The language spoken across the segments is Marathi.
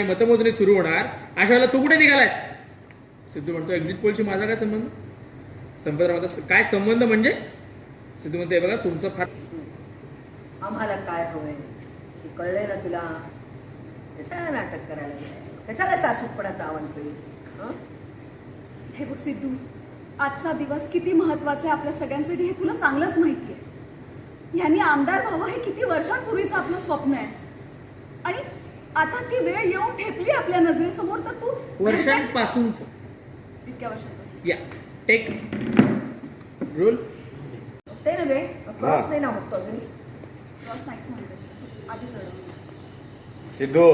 मतमोजणी सुरू होणार? अशा वेळेला तू कुठे निघालायस? सिद्धू म्हणतो एक्झिट पोलशी माझा काय संबंध? संपतराव काय संबंध म्हणजे? सिद्धू म्हणते बघा तुमचं फार आम्हाला काय हवंय? कळलंय ना तुला? कशाला नाटक करायला कशाला सासूपणाचं आव्हान करीस हे? बघ सिद्धू आजचा दिवस किती महत्त्वाचा आहे आपल्या सगळ्यांसाठी हे तुला चांगलंच माहिती आहे यांनी आमदार व्हावं हे किती वर्षांपूर्वीचं आपलं स्वप्न आहे. आणि आता ती वेळ येऊन ठेपली आपल्या नजरेसमोर तर तू वर्षांपासूनच. इतक्या वर्षांपासून. या टेक रोल ते नव्हे क्रॉस नाही ना होत क्रॉस आधी कळलं. सिद्धू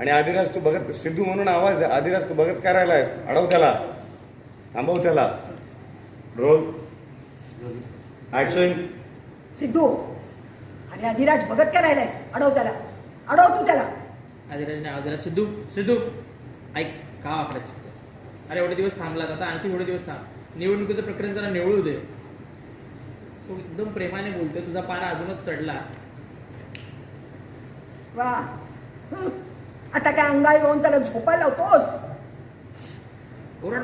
आणि आदिराज तू बघत सिद्धू म्हणून आवाज आहे. आदिराज तू बघत काय राहिलायस? अडव त्याला. थांबव त्याला. रोल ऍक्शन सिद्धू आणि अधिराज बघत काय राहिलायस? अडव त्याला. अडव तू त्याला. आदिराजने आवाज दिला सिद्धू सिद्धू ऐक का वापरायचं? अरे एवढे दिवस थांबलात आता आणखी थोडे दिवस थांब. निवडणुकीचं प्रकरण जरा निवळू दे. तो एकदम प्रेमाने बोलतोय तुझा पारा अजूनच चढला. वा. हं. आता काय अंगाई येऊन त्याला झोपायला लावतोस? ओरड.